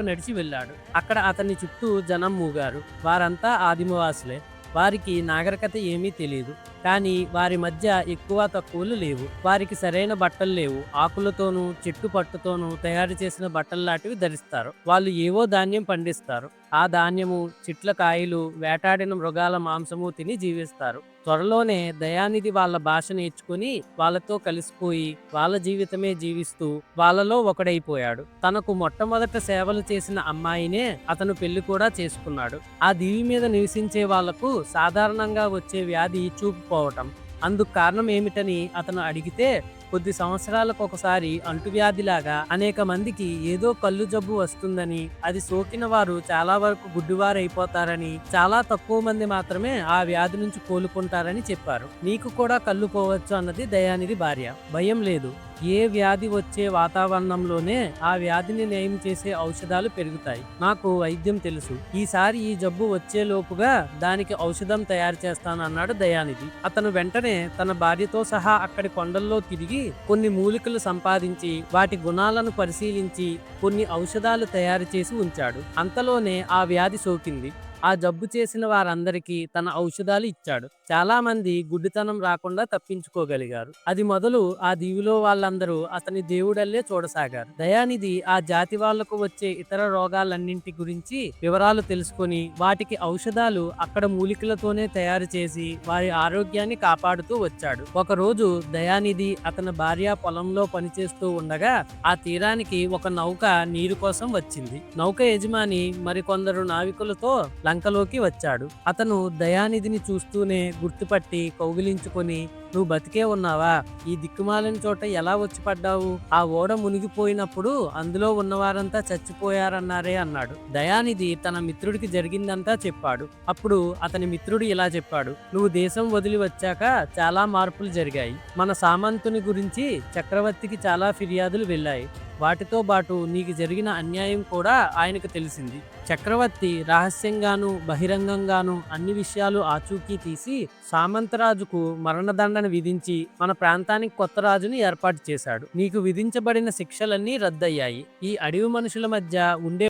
నడిచి వెళ్ళాడు. అక్కడ అతని చుట్టూ జనం మూగారు. వారంతా ఆదిమవాసులే. వారికి నాగరికత ఏమీ తెలియదు కానీ వారి మధ్య ఎక్కువ తక్కువలు లేవు. వారికి సరైన బట్టలు లేవు. ఆకులతోనూ చెట్టు పట్టుతోనూ తయారు చేసిన బట్టలు లాంటివి ధరిస్తారు. వాళ్ళు ఏవో ధాన్యం పండిస్తారు. ఆ ధాన్యము చెట్ల కాయలు వేటాడిన మృగాల మాంసము తిని జీవిస్తారు. త్వరలోనే దయానిధి వాళ్ళ భాష నేర్చుకుని వాళ్ళతో కలిసిపోయి వాళ్ళ జీవితమే జీవిస్తూ వాళ్ళలో ఒకడైపోయాడు. తనకు మొట్టమొదట సేవలు చేసిన అమ్మాయినే అతను పెళ్ళి కూడా చేసుకున్నాడు. ఆ దీవి మీద నివసించే వాళ్ళకు సాధారణంగా వచ్చే వ్యాధి చూపు లేకపోవటం అందుకు కారణం ఏమిటని అతను అడిగితే కొద్ది సంవత్సరాలకు ఒకసారి అంటువ్యాధిలాగా అనేక మందికి ఏదో కళ్ళు జబ్బు వస్తుందని అది సోకిన వారు చాలా వరకు గుడ్డివారైపోతారని చాలా తక్కువ మంది మాత్రమే ఆ వ్యాధి నుంచి కోలుకుంటారని చెప్పారు. నీకు కూడా కళ్ళు పోవచ్చు అన్నది దయానిధి భార్య. భయం లేదు. ఏ వ్యాధి వచ్చే వాతావరణంలోనే ఆ వ్యాధిని నయం చేసే ఔషధాలు పెరుగుతాయి. నాకు వైద్యం తెలుసు. ఈసారి ఈ జబ్బు వచ్చే లోపుగా దానికి ఔషధం తయారు చేస్తాను అన్నాడు దయానిధి. అతను వెంటనే తన భార్యతో సహా అక్కడి కొండల్లో తిరిగి కొన్ని మూలికలు సంపాదించి వాటి గుణాలను పరిశీలించి కొన్ని ఔషధాలు తయారు చేసి ఉంచాడు. అంతలోనే ఆ వ్యాధి సోకింది. ఆ జబ్బు చేసిన వారందరికీ తన ఔషధాలు ఇచ్చాడు. చాలా మంది గుడ్డితనం రాకుండా తప్పించుకోగలిగారు. అది మొదలు ఆ దీవిలో వాళ్ళందరూ అతని దేవుడల్లే చూడసాగారు. దయానిధి ఆ జాతి వాళ్ళకు వచ్చే ఇతర రోగాలన్నింటి గురించి వివరాలు తెలుసుకొని వాటికి ఔషధాలు అక్కడ మూలికలతోనే తయారు చేసి వారి ఆరోగ్యాన్ని కాపాడుతూ వచ్చాడు. ఒకరోజు దయానిధి అతని భార్య పొలంలో పనిచేస్తూ ఉండగా ఆ తీరానికి ఒక నౌక నీరు కోసం వచ్చింది. నౌక యజమాని మరికొందరు నావికులతో లంకలోకి వచ్చాడు. అతను దయానిధిని చూస్తూనే గుర్తుపట్టి కౌగిలించుకొని నువ్వు బతికే ఉన్నావా? ఈ దిక్కుమాలిన చోట ఎలా వచ్చి పడ్డావు? ఆ ఓడ మునిగిపోయినప్పుడు అందులో ఉన్నవారంతా చచ్చిపోయారన్నారే అన్నాడు. దయానిధి తన మిత్రుడికి జరిగిందంతా చెప్పాడు. అప్పుడు అతని మిత్రుడు ఇలా చెప్పాడు. నువ్వు దేశం వదిలి వచ్చాక చాలా మార్పులు జరిగాయి. మన సామంతుని గురించి చక్రవర్తికి చాలా ఫిర్యాదులు వెళ్ళాయి. వాటితో పాటు నీకు జరిగిన అన్యాయం కూడా ఆయనకు తెలిసింది. చక్రవర్తి రహస్యంగాను బహిరంగంగాను అన్ని విషయాలు ఆచూకీ తీసి సామంతరాజుకు మరణదండన విధించి మన ప్రాంతానికి కొత్త రాజుని ఏర్పాటు చేశాడు. నీకు విధించబడిన శిక్షలన్నీ రద్దయ్యాయి. ఈ అడవి మనుషుల మధ్య ఉండే